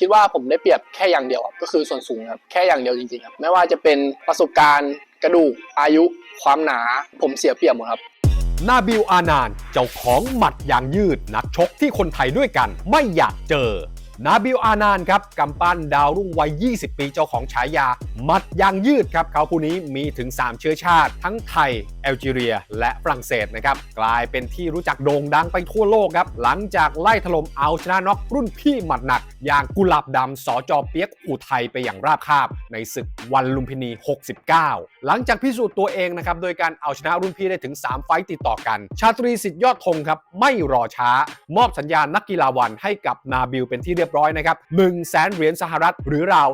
คิดว่าผมได้เปรียบแค่อย่างเดียวครับก็คือส่วนสูงครับแค่อย่างเดียวจริงๆครับไม่ว่าจะเป็นประสบการณ์กระดูกอายุ ความหนา ผมเสียเปรียบหมดครับนาบิลอานาน เจ้าของหมัดยางยืด นักชกที่คนไทยด้วยกัน ไม่อยากเจอ นาบิลอานานครับกำปั้นดาวรุ่งวัย 20 ปีเจ้าของฉายาหมัดยางยืดครับเขาผู้นี้มีถึง 3 เชื้อชาติ ทั้งไทย แอลจีเรีย และฝรั่งเศสนะครับกลายเป็นที่รู้จักโด่งดังไปทั่วโลกครับ หลังจากไล่ถล่มเอาชนะน็อกรุ่นพี่หมัดหนัก อย่างกุหลาบดำสอจอเปียกอุทัยไปอย่างราบคาบ ในศึกวันลุมพินี 69 หลังจากพิสูจน์ตัวเองนะครับโดยการเอาชนะรุ่นพี่ได้ถึง 3 ไฟต์ติดต่อกัน ชาตรีสิทธิ์ยอดธงครับไม่รอช้ามอบสัญญาณนักกีฬาวันให้กับนาบิลเป็นที่เรียบร้อยนะครับ1 0 0 0 0แสนเหรียญสหรัฐ หรือราว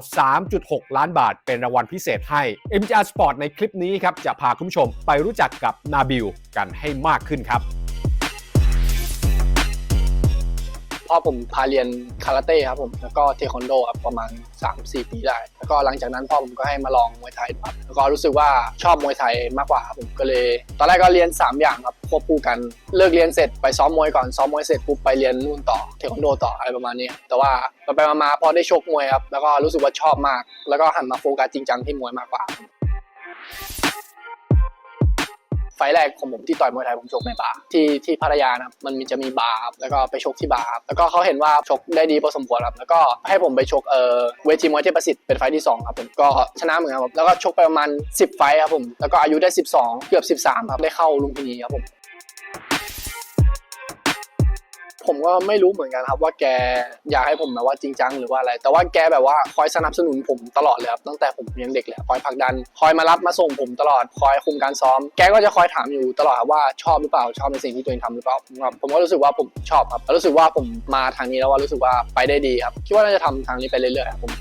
3.6 ล้านบาท เป็นรางวัลพิเศษให้ MGR Sport ในคลิปนี้ครับจะพาคุณผู้ชมไปรู้จักกับนาบิลกันให้มากขึ้นครับพ่อผมพาเรียนคาราเต้ครับผมแล้วก็เทควันโดครับประมาณ 3-4 ปีได้ แล้วก็หลังจากนั้นพ่อผมก็ให้มาลองมวยไทยครับแล้วก็รู้สึกว่าชอบมวยไทยมากกว่าครับผมก็เลย ตอนแรกก็เรียน 3 อย่างครับ ควบคู่กันเลิกเรียนเสร็จไปซ้อมมวยก่อนซ้อมมวยเสร็จปุ๊บไปเรียนนู่นต่อเทควันโดต่ออะไรประมาณนี้แต่ว่าไปมาพอได้ชกมวยครับแล้วก็รู้สึกว่าชอบมาก แล้วก็หันมาโฟกัสจริงจังที่มวยมากกว่าไฟแรกของผมที่ต่อยมวยไทยผมชกในบาร์ที่ที่พัทยานะครับมันจะมีบาร์แล้วก็ไปชกที่บาร์แล้วก็เขาเห็นว่าชกได้ดีพอสมควรครับแล้วก็ให้ผมไปชกเออเวทีมวยเทพประสิทธิ์เป็นไฟที่สองครับผมก็ชนะเหมือนกันครับแล้วก็ชกไปประมาณ 10 ไฟครับผมแล้วก็อายุได้ 12 เกือบ 13ครับได้เข้าลุมพินีครับผม ผมก็ไม่รู้เหมือนกันครับว่าแกอยากให้ผมแบบว่าจริงจังหรือว่าอะไร แต่ว่าแกแบบว่าคอยสนับสนุนผมตลอดเลยครับตั้งแต่ผมยังเด็กเลยคอยผลักดัน คอยมารับมาส่งผมตลอดคอยคุมการซ้อม แกก็จะคอยถามอยู่ตลอดว่าชอบหรือเปล่าชอบในสิ่งที่ตัวเองทำหรือเปล่าผมก็รู้สึกว่าผมชอบครับรู้สึกว่าผมมาทางนี้แล้วว่ารู้สึกว่าไปได้ดีครับคิดว่าน่าจะทำทางนี้ไปเรื่อยๆครับผม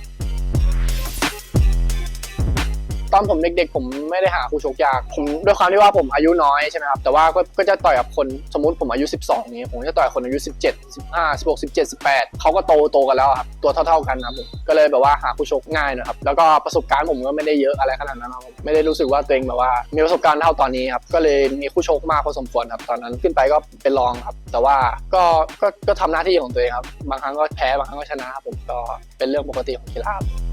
ตอนผมเด็กๆ ผมไม่ได้หาคู่ชกยากผมด้วยความที่ว่าผมอายุน้อยใช่ไหมครับแต่ว่าก็ก็จะต่อยกับคนสมมติผมอายุ 12 นี้ ผมจะต่อยคนอายุ 17 15 16 17 18เขาก็โตโตกันแล้วครับตัวเท่า ๆกันนะผมก็เลยแบบว่าหาคู่ชกง่ายนะครับแล้วก็ประสบการณ์ผมก็ไม่ได้เยอะอะไรขนาดนั้นครับไม่ได้รู้สึกว่าตัวเองแบบว่า มีประสบการณ์เท่าตอนนี้ครับก็เลยมีคู่ชกมากพอสมควรครับตอนนั้นขึ้นไปก็เป็นรองครับ แต่ว่าก็ก็ก็ทำหน้าที่ของตัวเองครับบางครั้งก็แพ้บางครั้งก็ชนะครับผมก็เป็นเรื่องปกติของกีฬาครับ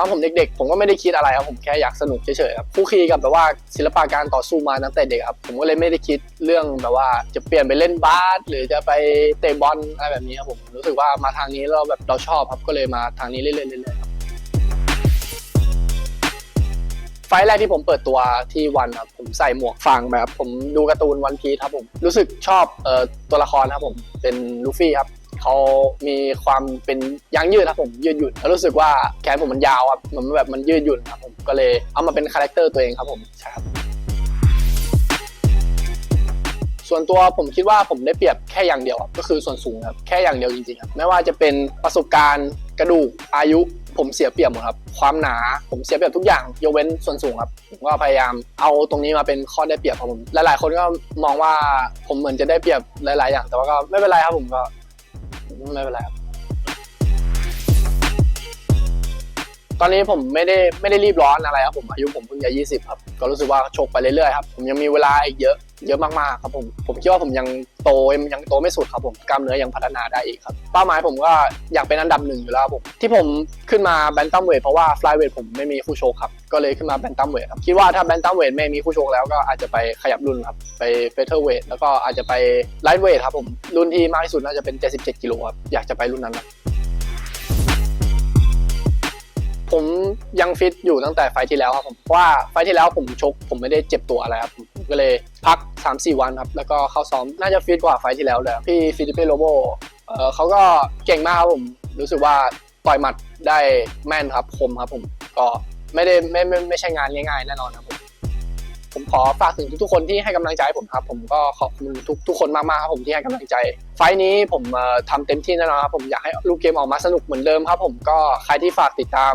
ตอนผมเด็กๆ ผมก็ไม่ได้คิดอะไรครับผมแค่อยากสนุกเฉยๆครับคู่คีกับแบบว่าศิลปะการต่อสู้มาตั้งแต่เด็กครับผมก็เลยไม่ได้คิดเรื่องแบบว่าจะเปลี่ยนไปเล่นบาสหรือจะไปเตะบอลอะไรแบบนี้ครับผมรู้สึกว่ามาทางนี้เราแบบเราชอบครับก็เลยมาทางนี้เรื่อยๆเรื่อยๆครับไฟแรกที่ผมเปิดตัวที่วันครับผมใส่หมวกฟางแบบผมดูการ์ตูนวันพีครับผมรู้สึกชอบเอ่อตัวละครครับผมเป็นลูฟี่ครับ เขามีความเป็นยางยืดครับผมยืดหยุ่นแล้วรู้สึกว่าแขนผมมันยาวครับเหมือนแบบมันยืดหยุ่นครับผมก็เลยเอามาเป็นคาแรคเตอร์ตัวเองครับผมใช่ครับส่วนตัวผมคิดว่าผมได้เปรียบแค่อย่างเดียวครับก็คือส่วนสูงครับแค่อย่างเดียวจริงๆครับไม่ว่าจะเป็นประสบการณ์กระดูกอายุผมเสียเปรียบหมดครับความหนาผมเสียเปรียบทุกอย่างยกเว้นส่วนสูงครับผมก็พยายามเอาตรงนี้มาเป็นข้อได้เปรียบครับผมหลายๆ คนก็มองว่าผมเหมือนจะได้เปรียบหลาย ๆ อย่าง แต่ว่าก็ไม่เป็นไรครับผมก็ ไม่เป็นไรครับตอนนี้ผมไม่ได้ไม่ได้รีบร้อนอะไรครับผมอายุผมเพิ่งจะ20 ครับ ก็รู้สึกว่าชกไปเรื่อยๆครับผมยังมีเวลาอีกเยอะ เยอะมากๆครับผมผมคิดว่าผมยังโตยังโตไม่สุดครับผมกล้ามเนื้อยังพัฒนาได้อีกครับเป้าหมายผมก็อยากเป็นอันดับหนึ่งอยู่แล้วครับผมที่ผมขึ้นมาแบนตัมเวทเพราะว่าฟลายเวทผมไม่มีคู่ชกครับก็เลยขึ้นมาแบนตัมเวทครับคิดว่าถ้าแบนตัมเวทไม่มีคู่ชกแล้วก็อาจจะไปขยับรุ่นครับไปเฟเธอร์เวทแล้วก็อาจจะไปไลท์เวทครับผมรุ่นที่มากที่สุดน่าจะเป็น 77กิโลครับอยากจะไปรุ่นนั้นครับผมยังฟิตอยู่ตั้งแต่ไฟที่แล้วครับผมเพราะว่าไฟที่แล้วผมชกผมไม่ได้เจ็บตัวอะไรครับผมก็เลย 3-4 วันครับ แล้วก็เข้าซ้อมน่าจะฟิตกว่าไฟที่แล้วเลยพี่ฟิลิปเปโรโบเออเขาก็เก่งมากครับผม รู้สึกว่าต่อยหมัดได้แม่นครับคมครับผม ก็ไม่ได้ไม่ไม่ไม่ใช่งานง่ายๆแน่นอนครับผมผมขอฝากถึงทุกๆคนที่ให้กำลังใจผมครับ ผมก็ขอบคุณทุกทุกคนมากๆครับผมที่ให้กำลังใจ ไฟล์นี้ผมเอ่อทำเต็มที่แน่นอนครับผมอยากให้ลูกเกมออกมาสนุกเหมือนเดิมครับ ผมก็ใครที่ฝากติดตาม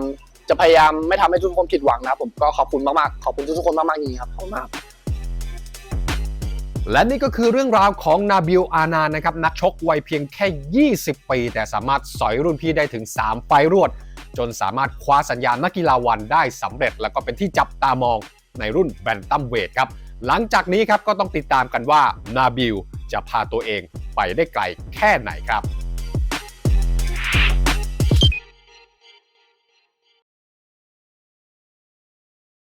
จะพยายามไม่ทำให้ทุกคนผิดหวังนะครับผมก็ขอบคุณมากๆขอบคุณทุกๆคนมากๆจริงครับขอบคุณมาก และนี่ก็คือเรื่องราวของนาบิลอานานะครับนักชกวัยเพียงแค่ 20 ปี แต่สามารถสอยรุ่นพี่ได้ถึง 3 ไฟล์รวด จนสามารถคว้าสัญญาณนักกีฬาวันได้สำเร็จ แล้วก็เป็นที่จับตามองในรุ่นแบนตัมเวทครับ หลังจากนี้ครับก็ต้องติดตามกันว่านาบิลจะพาตัวเองไปได้ไกลแค่ไหนครับ